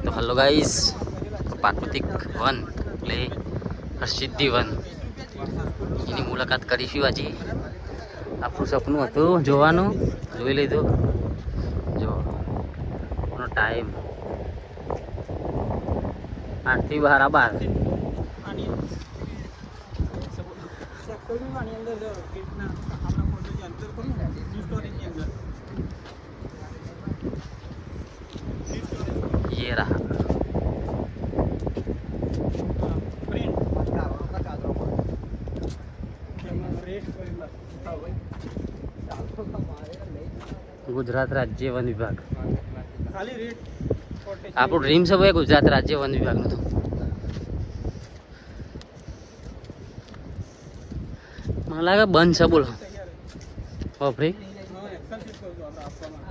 તો hello guys પ્રાકૃતિક one એટલે પ્રસિદ્ધિ વન. એની મુલાકાત કરીશું આજે. આપણું સપનું હતું જોવાનું. જોઈ લીધું. જો ટાઈમ આઠથી બાર બાર. આની અંદર. ભાઈ ગુજરાત રાજ્ય વન વિભાગ. આપણું ડ્રીમ છે ગુજરાત રાજ્ય વન વિભાગનું તો. મને લાગે બંધ છે બોલો. વાપરી હા એક્સલ શીટ કરું છું આપણે આપવામાં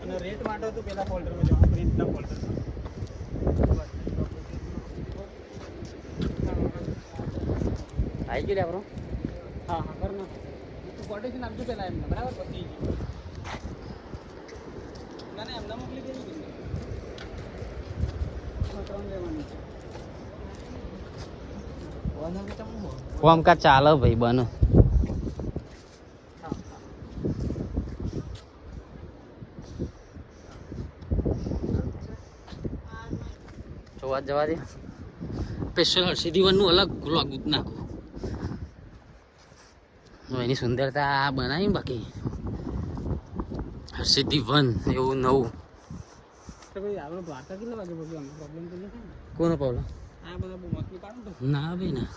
અને રેટ માટે તો પેલા ફોલ્ડરમાં જવાનું પ્રિન્ટના ફોલ્ડરમાં આવી ગયું આપણો હા હા કર નાખો તું કોટેશન આપજો પહેલાં એમને બરાબર? પછી ના ના એમને મોકલી દેજો. તમને એમાં ત્રણ લેવાની છે. કોમકાજ ચાલે ભાઈ બનો હા જોવા જ જવા દે સ્પેશિયલ હર્ષિદી વનનું અલગ વ્લોગ નાખું. હું એની સુંદરતા આ બનાવી ને બાકી. હર્ષિદી વન એવું નવું. તો ભાઈ આપણે દ્વારકા કેટલા વાગે પહોંચ્યું આમાં પ્રોબ્લેમ તો નથી ને? કોનો પ્રોબ્લેમ આ બધા બહુ મતલી કાઢું તો. ના ભાઈ ના.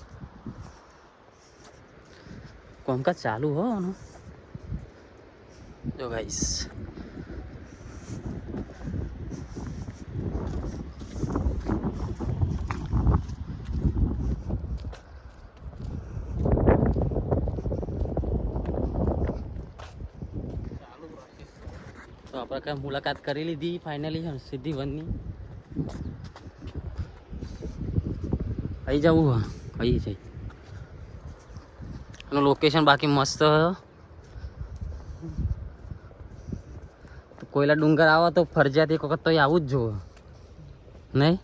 કોમકાજ ચાલુ હો આનું. જો ગાઈસ આપણે મુલાકાત કરી લીધી ફાઇનલી સીધી વનની. અહીં જવું અહીં છે એનું લોકેશન બાકી મસ્ત કોયલા ડુંગર આવો તો ફરજિયાત એક વખત તો આવું જ જુઓ. નહીં?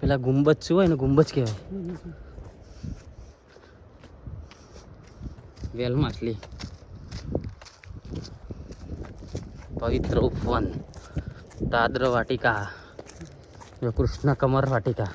પેલા ગુંબજ શું હોય ને, ગુંબજ કહેવાય? વેલ માછલી પવિત્ર ઉપવન દાદર વાટિકા કૃષ્ણ કમર વાટિકા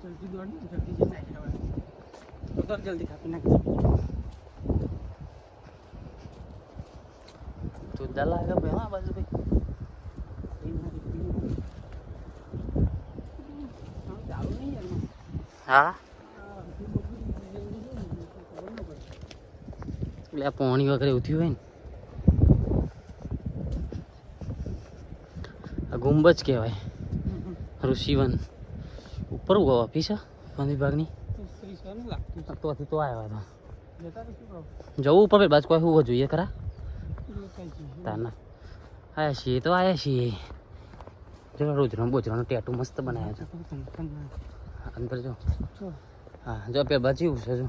જલ્દી દોડ ને જલ્દી જઈને આવી જવાય તો તર જલ્દી ખાપી નાખી એટલે આ પોણી વગેરે ઉઠ્યું હોય ને આ ગુંબજ કહેવાય ઋષિવન ઉપર ઉગો ઓફિસ વન વિભાગની આ તો આવ્યા હતા જવું ઉપર પેલી બાજુ કોઈ હોવો જોઈએ ખરા? તાના. આયા છીએ તો આયા છીએ. જો રોજનો બોજરાનો ટેટુ મસ્ત બનાવ્યો છે. અંદર જો. હા જો પે બાજુ છે જો.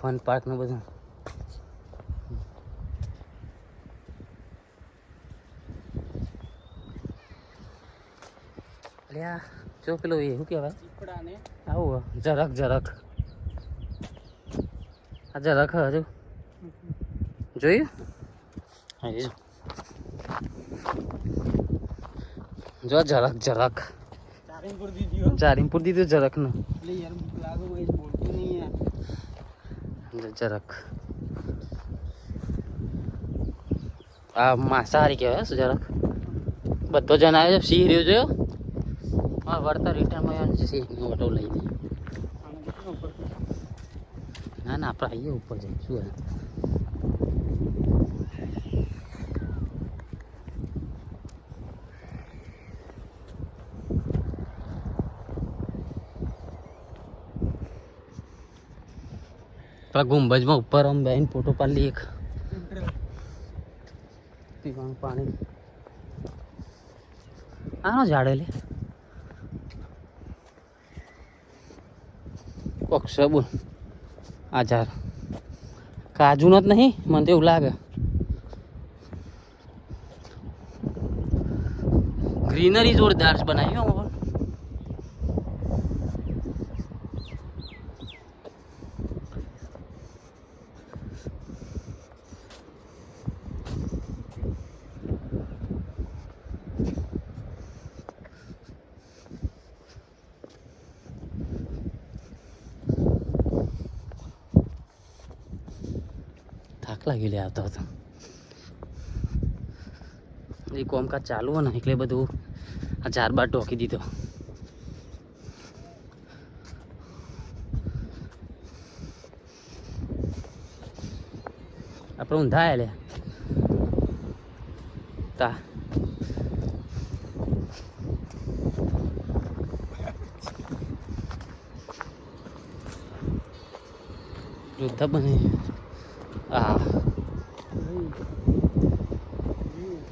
ફન પાર્ક ને બધું. અલ્યા જો પેલું એ શું કહેવાય? આવું જરાક જરાક આ જરાક હે હજુ જોયું હા એ જો જો જરાક જરાક ચારીમપુર દીધી હો ચારીમપુર દીધું જરાકનું એટલે યાર ભૂખ લાગે ભાઈ બોલતું નહીં યાર જરાક આ માંસાહારી કહેવાય શું જરાક બધો જણ આવ્યો સિંહ રહ્યો જોયો હા વળતા રિટર્નમાં જશે ઓટો લઈને આને કેટલું ઉપર ના ના, આપણે આઈએ ઉપર જાય શું હે? પેલા ગુંબજમાં ઉપર આમ બેન ફોટો પાડી એક. પીવાનું પાણી. આનો ઝાડે લે. કોક્ષ બોલ આ ઝાડ કાજુનો જ નહીં મને તો એવું લાગે. ગ્રીનરી જોરદાર બનાવી લાગી લે આવતો હતો એ કોમકાજ ચાલુ હોય ને, એટલે બધું આ ચાર બાર ટોકી દીધો. આપણે ઊંધા લે. તા. જોતા બને. આ.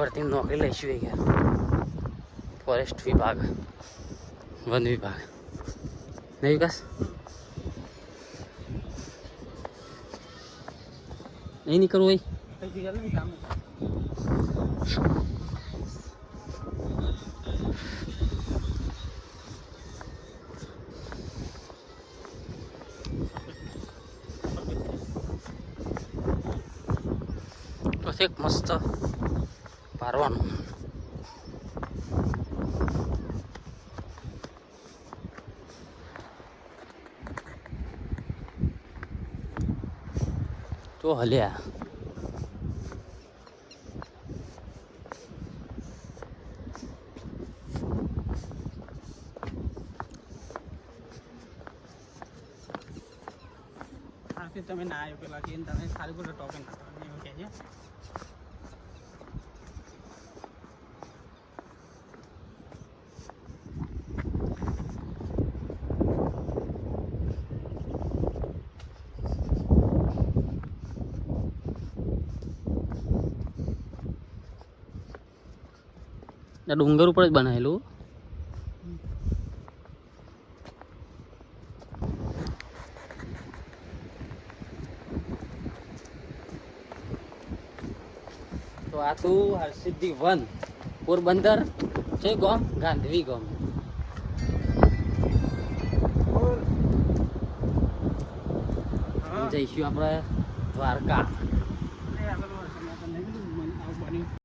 આવતી નોકરી લઈશું અહીંયા ફોરેસ્ટ વિભાગ. વન વિભાગ. નહીં વિકાસ? નહીં નીકળવું હોય? એક મસ્ત. પારવાનું તો હલ્યા. તમે ના આવ્યો પેલા કે તમે સારું બધું ટોકન નાખવાનું, એવું કહે છે? ડુંગર ઉપર જ બનાવેલું તો આ તું હરસિદ્ધિ વન પોરબંદર છે ગોમ ગાંધવી ગોમ. જઈશું આપણે દ્વારકા.